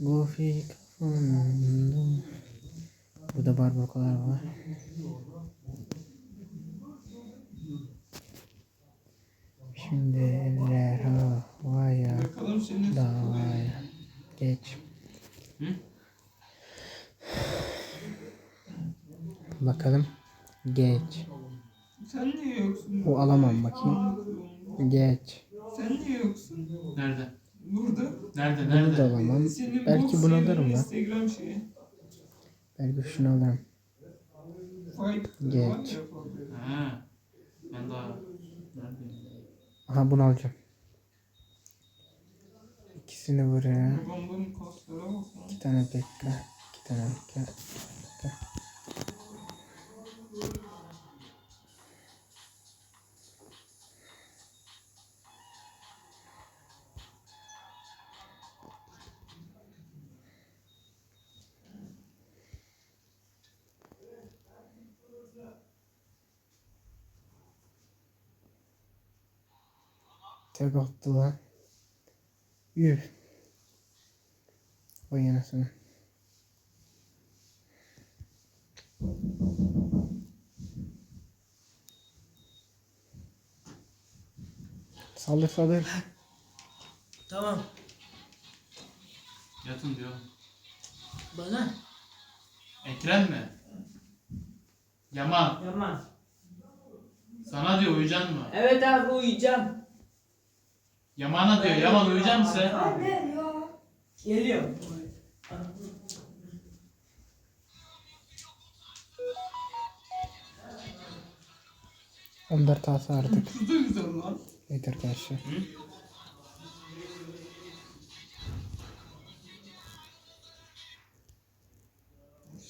Goofy kafamda. Burada barbakolar var. Şimdi eller havaya Bakalım senin davaya. Geç. Hı? Bakalım. Geç. Sen niye yoksun? O alamam bakayım. Geç. Sen niye yoksun? Nerede? Burada. Nerede? Bunu da Nerede? alamam. Senin Belki bu bunu alırım lan. Instagram şeyi. Belki şunu alırım. Fight. Geç. ya. Ha. Ben daha neredeyim? Aha bunu alacağım. İkisini buraya. Bombanın kostlara bak lan. İki tane bekle. İki tane bekle. bekle. Tek attı lan. Yuh. Vay anasını. Saldır saldır. Tamam. Yatın diyor. Bana. Ekrem mi? Yaman. Yaman. Sana diyor uyuyacaksın mı? Evet abi uyuyacağım. Yaman'a diyor. Yaman uyuyacak mısın? Geliyorum. 14 hafta artık. Kız da güzel lan. Evet arkadaşlar.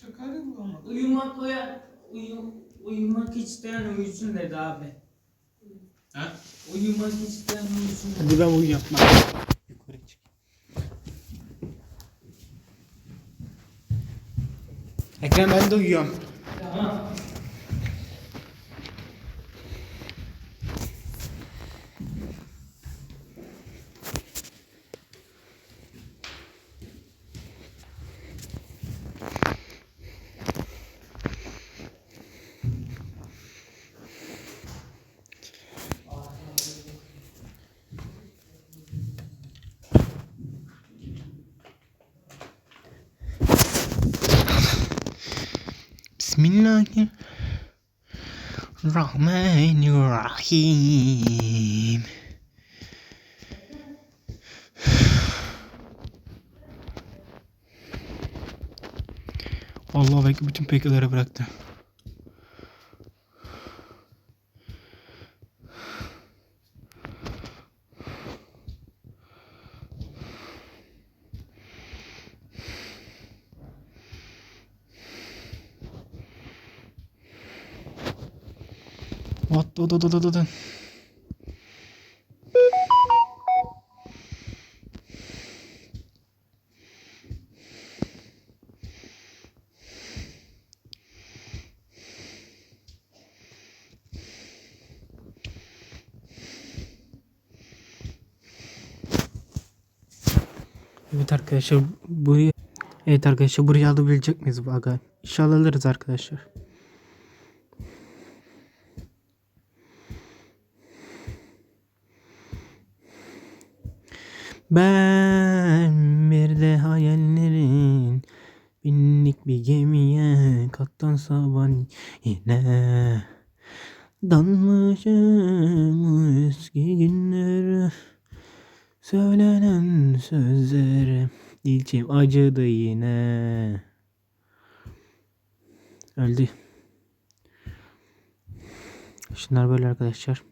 Şaka yapıyor ama. Uyumak uyan. Uyu, uyumak isteyen uyusun dedi abi. Ha? Uyumak dedi. Hadi ben uyuyorum. Yukarı çık. Ekrem ben de uyuyorum. Bismillahirrahmanirrahim. Allah belki bütün pekleri bıraktı. Dur dur dur dur dur. Evet arkadaşlar buraya Evet arkadaşlar buraya alabilecek miyiz bu aga? İnşallah alırız arkadaşlar. Ben bir de hayallerin binlik bir gemiye katlansa yine Dalmışım eski günlere Söylenen sözlere İçim acıdı yine. Öldü. Şunlar böyle arkadaşlar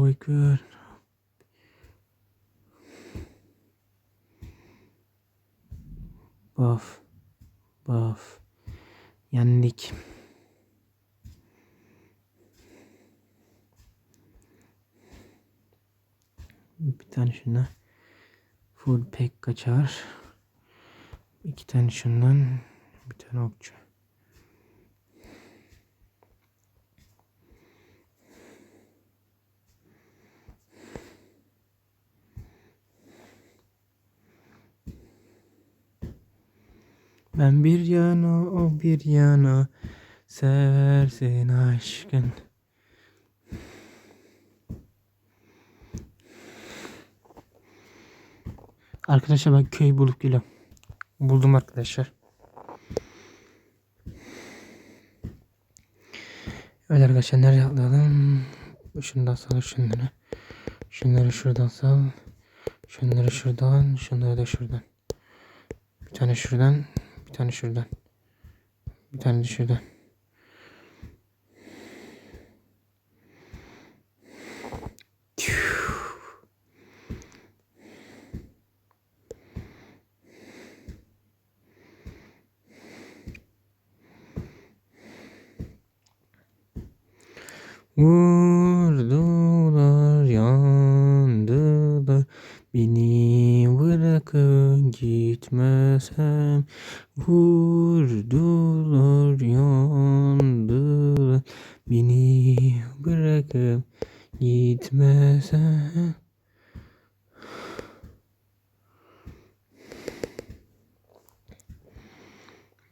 Allahu Ekber. Baf. Baf. Yendik. Bir tane şuna. Full pek kaçar. İki tane şundan. Bir tane okçu. Ben bir yana o bir yana seversin aşkın. Arkadaşlar ben köy bulup geliyorum. Buldum arkadaşlar. Evet arkadaşlar nereye atlayalım? Şundan sal şunları. Şunları şuradan sal. Şunları şuradan. Şunları da şuradan. Bir tane şuradan. Bir tane şuradan. Bir tane de şuradan. Vurdular yandılar Beni bırakın gitmesem Vurdular yandılar. Beni bırakıp gitmesem.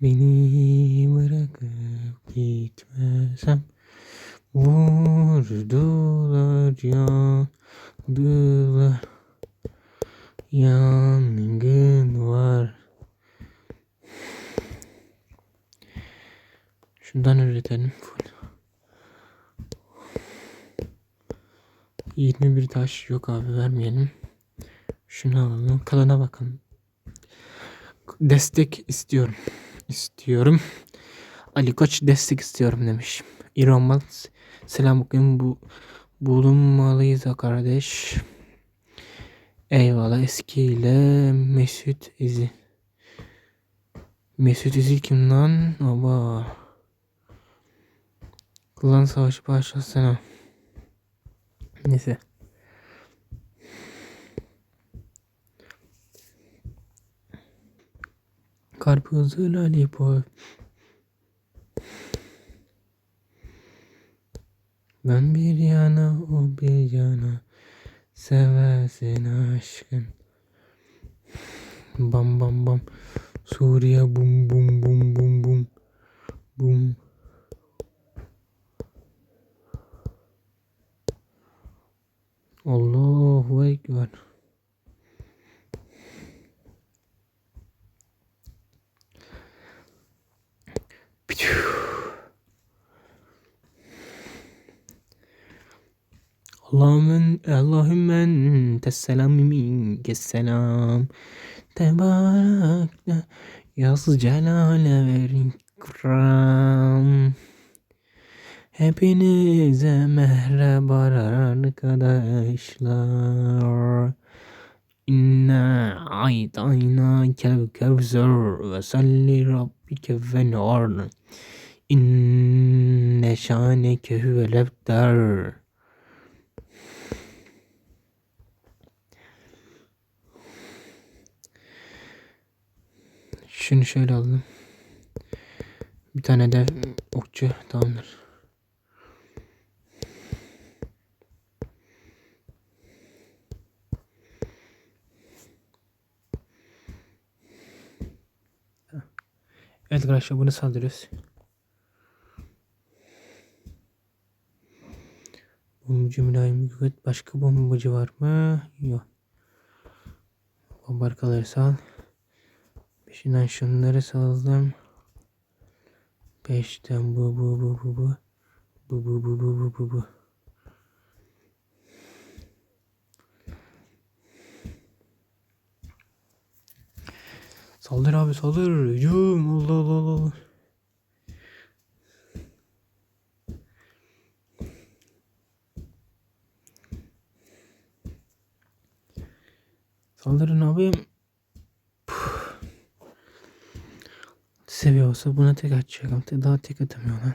Beni bırakıp gitmesem Vurdular yandılar Yangın var Şundan üretelim full. 21 taş yok abi vermeyelim. Şunu alalım. Kalana bakalım. Destek istiyorum. İstiyorum. Ali Koç destek istiyorum demiş. İromal selam bugün bu bulunmalıyız kardeş. Eyvallah eskiyle Mesut İzil. Mesut İzil kim lan? Aba. Klan savaşı başlasana. Neyse. Karpuzlu lollipop. Ben bir yana o bir yana seversin aşkın. Bam bam bam. Suriye bum bum bum bum. Allahu Ekber. Allahümme Allahümme tesselam minkes selam. Tebarekte yaz celale ve ikram. Hepinize merhaba arkadaşlar. İnna aytayna kel kevzer ve salli rabbike ve nar. İnne şaneke huvel ebtar. Şunu şöyle alalım. Bir tane de okçu tamamdır. Evet arkadaşlar bunu saldırıyoruz. Bombacı mülayim güvet. Başka bombacı var mı? Yok. Bomba arkaları sal. Peşinden şunları saldım. Peşten bu bu bu bu bu. Bu bu bu bu bu bu bu. Saldır abi saldır. Hücum. Allah Allah Allah. Saldırın abi. Seviye olsa buna tek atacak ama daha tek atamıyor lan.